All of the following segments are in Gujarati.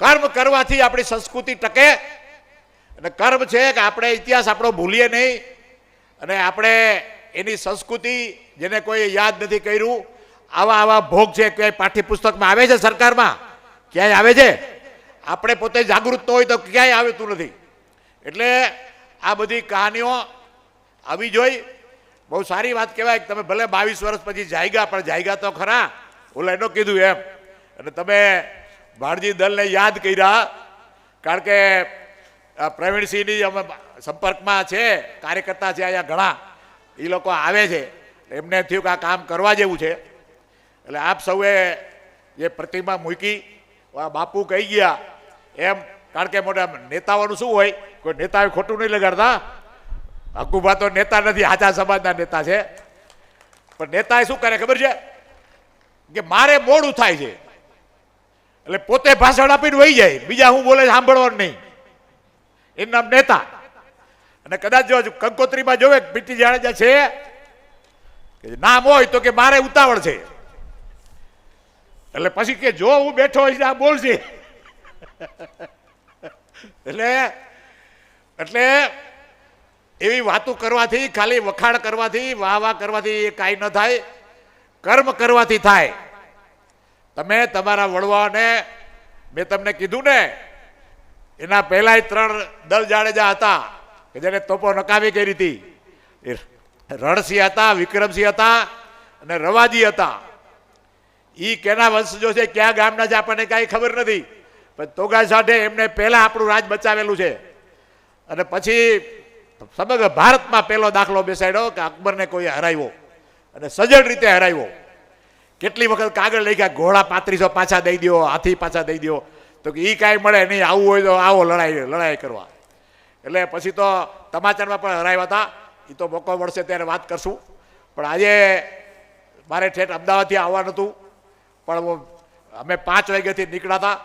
કર્મ કરવાથી આપણી સંસ્કૃતિ ટકે. અને કર્મ છે કે આપણે ઇતિહાસ આપણો ભૂલીએ નહીં. અને આપણે એની સંસ્કૃતિ જેને કોઈ યાદ નથી કર્યું, આવા આવા ભોગ છે ક્યાંય પાઠ્યપુસ્તકમાં આવે છે સરકારમાં? ક્યાંય આવે છે? આપણે પોતે જાગૃત ન હોય તો ક્યાંય આવતું નથી. એટલે આ બધી કહાનીઓ આવી જોઈ. બહુ સારી વાત કહેવાય કે તમે ભલે બાવીસ વર્ષ પછી જાયગા, પણ જાયગા તો ખરા. ઓલા એનો કીધું એમ. અને તમે ભાણજી દલને યાદ કર્યા. કારણ કે પ્રવીણસિંહની અમે સંપર્કમાં છે, કાર્યકર્તા છે અહીંયા ઘણા. એ લોકો આવે છે. એમને થયું કે આ કામ કરવા જેવું છે. એટલે આપ સૌએ જે પ્રતિમા મૂકી બાપુ કહી ગયા. એમ, કારણ કે મોટા નેતાઓનું શું હોય? કોઈ નેતાઓ ખોટું નહીં લગાડતા. હકુભા તો નેતા નથી આચા સમાજના નેતા છે. પણ નેતાએ શું કરે ખબર છે? કે મારે મોડું થાય છે. એટલે પોતે ભાષણ આપીને વહી જાય. બીજા હું બોલે સાંભળવાનું નહીં. એનું નામ નેતા. અને કદાચ જો કંકોત્રીમાં જોવે પીટી જાડેજા છે નામ હોય તો કે મારે ઉતાવળ છે. એટલે પછી કે જો હું બેઠો હોય આ બોલશે. એટલે એટલે એવી વાતો કરવાથી, ખાલી વખાણ કરવાથી વાહ વાહ કરવાથી એ કાંઈ ન થાય. કર્મ કરવાથી થાય. તમે તમારા વડવાને, મેં તમને કીધું ને એના પહેલાં ત્રણ દલ જાડેજા હતા કે જેને તોપો નકામી કરી હતી. એ રણસિંહ હતા, વિક્રમસિંહ હતા અને રવાજી હતા. એ કેના વંશજો છે, ક્યાં ગામના છે આપણને કાંઈ ખબર નથી. પણ તોગા સાઠે એમને પહેલાં આપણું રાજ બચાવેલું છે. અને પછી સમગ્ર ભારતમાં પહેલો દાખલો બેસાડ્યો કે અકબરને કોઈ હરાવ્યો અને સજળ રીતે હરાવ્યો. કેટલી વખત કાગળ લઈ ગયા ઘોડા પાંત્રીસો પાછા દઈ દો હાથી પાછા દઈ દો તો કે એ કાંઈ મળે નહીં, આવું હોય તો આવો લડાઈ લડાઈ કરવા. એટલે પછી તો તમાચારમાં પણ હરાવ્યા હતા. એ તો મોકો મળશે ત્યારે વાત કરશું. પણ આજે મારે ઠેઠ અમદાવાદથી આવવાનું હતું. પણ અમે પાંચ વાગ્યાથી નીકળ્યા હતા.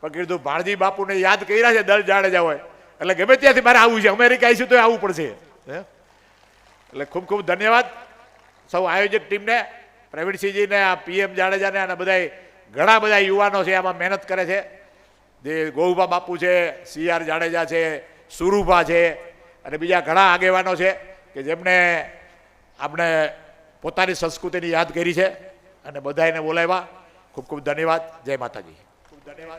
પણ કીધું, ભાણજી બાપુને યાદ કર્યા છે દર જાડેજા હોય. એટલે ગમે ત્યાંથી મારે આવવું છે. અમેરિકા આવીશું તો આવવું પડશે. એટલે ખૂબ ખૂબ ધન્યવાદ. સૌ આયોજક ટીમને પ્રવીણસિંહજીને આ પીએમ જાડેજાને અને બધા ઘણા બધા યુવાનો છે આમાં મહેનત કરે છે. જે ગોઉભા બાપુ છે, સી આર જાડેજા છે, સુરૂભા છે અને બીજા ઘણા આગેવાનો છે કે જેમણે આપણે પોતાની સંસ્કૃતિની યાદ કરી છે અને બધાને બોલાવ્યા. ખૂબ ખૂબ ધન્યવાદ. જય માતાજી. ખૂબ ધન્યવાદ.